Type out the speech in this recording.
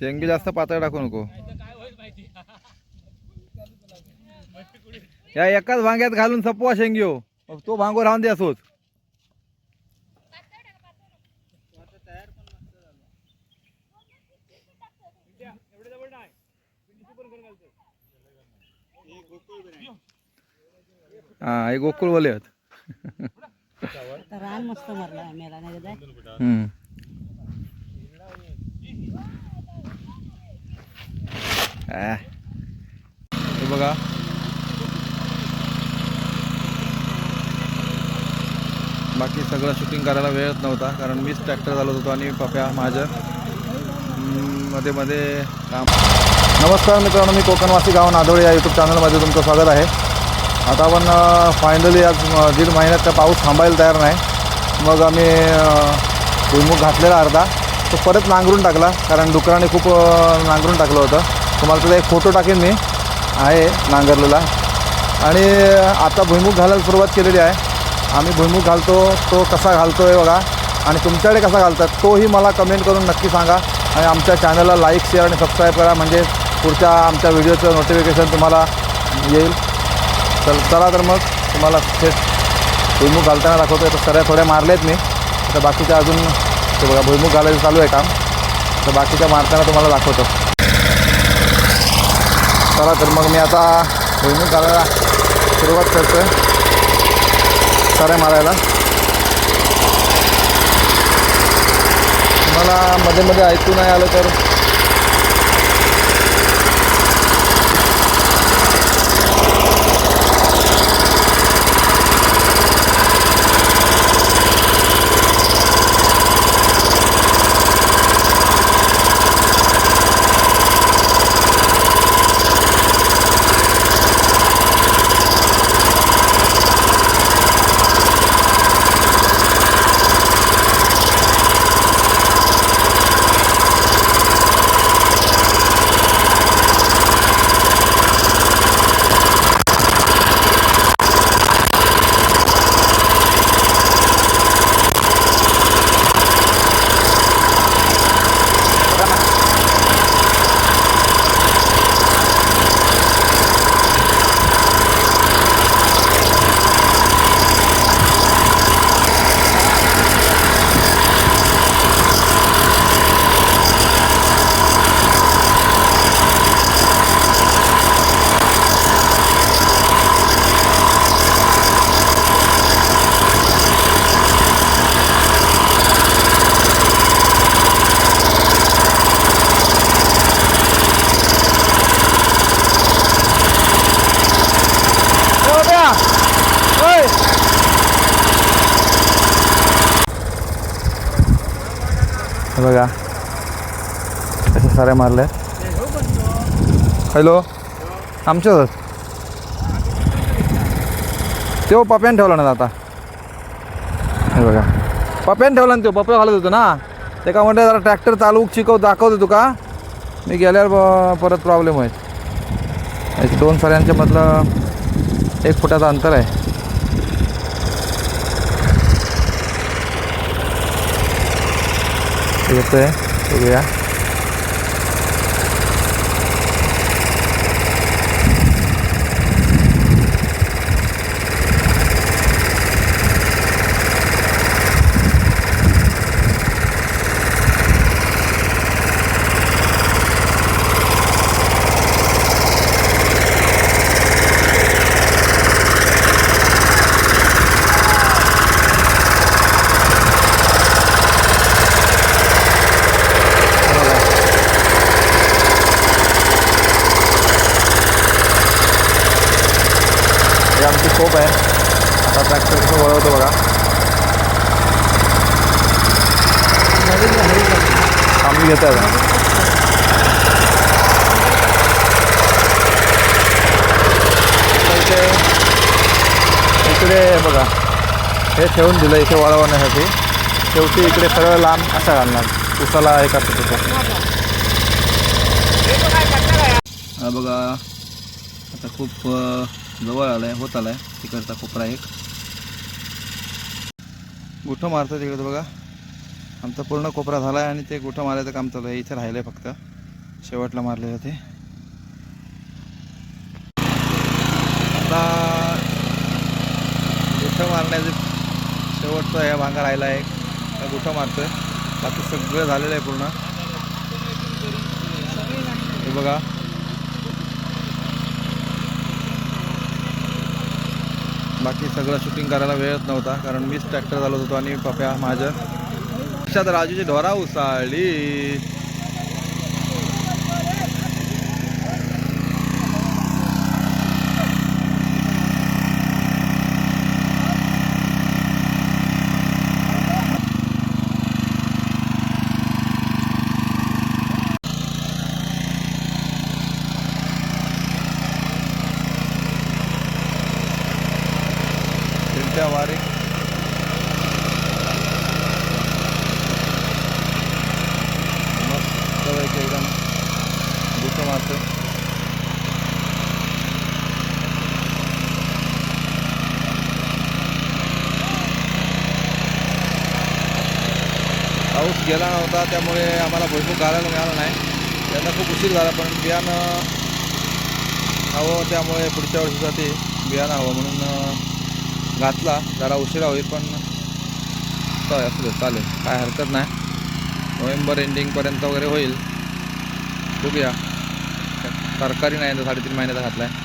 शेंगे जास्त पातळ टाकू नको. या एकाच भांग्यात घालून सपवा शेंगी हो. मग तो भांगो राहून दे असोच. हा हे गोकुळवाले आहेत. आता रान मस्त मारला मेला नाही. हे बघा. बाकी सगळं शूटिंग करायला वेळच नव्हता कारण मीच ट्रॅक्टर चालवत होतो आणि पप्या माझ्या मध्ये मध्ये काम. नमस्कार मित्रांनो मी कोकणवासी गाव नादोळे या यूट्यूब चॅनलमध्ये तुमचं स्वागत आहे. आता आपण फायनली आज दीड महिन्यात का पाऊस थांबायला तयार नाही. मग आम्ही अ, भुईमुग घातलेला अर्धा. तो परत नांगरून टाकला कारण डुकराने खूप नांगरून टाकलं होतं. तुम्हाला त्याचा एक फोटो टाकेन मी. आहे नांगरलेला. आणि आता भुईमुग घालायला सुरुवात केलेली आहे. आम्ही भुईमुग घालतो तो कसा घालतो आहे बघा. आणि तुमच्याकडे कसा घालतात तोही मला कमेंट करून नक्की सांगा. आणि आमच्या चॅनलला लाईक शेअर आणि सबस्क्राईब करा. म्हणजे पुढच्या आमच्या व्हिडिओचं नोटिफिकेशन तुम्हाला येईल. चल चला तर मग तुम्हाला थेट भुईमुग घालताना दाखवतो तर सगळ्या थोड्या मारलेत आहेत मी. तर बाकीच्या अजून ते बघा भुईमुग घालायचं चालू आहे काम. तर बाकीच्या मारताना तुम्हाला दाखवतो. चला तर मग मी आता भुईमुग घालायला सुरुवात करतो आहे मारायला. तुम्हाला मध्ये मध्ये ऐकू नाही आलं तर हे बघा. कशा साऱ्या मारल्या हॅलो. आमच्याच तो हो पप्यान ठेवला ना आता. हे बघा. पप्यान ठेवला ना तो हो. पप्या घालत होतो ना. ते का म्हणते जरा ट्रॅक्टर चालू शिकव दाखवतो तू का? मी गेल्यावर परत प्रॉब्लेम होईल. दोन साऱ्यांच्या मधलं एक फुटाचं अंतर आहे. येतोय. बघूया. हे आमची खोप आहे आता ट्रॅक्टर कसं वळवतो बघा आम्ही घेतो इथे इकडे बघा हे ठेवून दिलं इथे वळवण्यासाठी शेवटी इकडे सरळ लांब असा घालणार उसाला हे करतो तिथे बघा आता खूप जवळ आला आहे होत आला आहे तिकडचा कोपरा एक. गुठं मारतं तिकडं बघा. आमचा पूर्ण कोपरा झाला आहे आणि ते गुठं मारायचं काम चालू आहे. इथे राहिलं आहे फक्त. शेवटला मारले जाते आता गुठं मारण्याचे शेवटचा या भांगा राहिला आहे त्या गुठं मारतोय. बाकी सगळं झालेलं आहे पूर्ण. हे बघा. बाकी सगळं शूटिंग करायला वेळच नव्हता कारण मीच ट्रॅक्टर चालवत होतो आणि पप्या माझ्या. लक्षात राजूची ढोरा उसाळली. फिरत्या वारी. मस्त पैकी एकदम दुःख मारतं पाऊस गेला नव्हता त्यामुळे आम्हाला भरपूर घालायला मिळालं नाही. त्यांना खूप उशीर झाला पण बियाणं हवं त्यामुळे पुढच्या वर्षीसाठी बियाणं हवं म्हणून घातला जरा उशिरा होईल पण असू दे चालेल. काय हरकत नाही. नोव्हेंबर एंडिंगपर्यंत वगैरे होईल. बघूया. सरकारी नाही तर साडेतीन महिन्याचा घातला आहे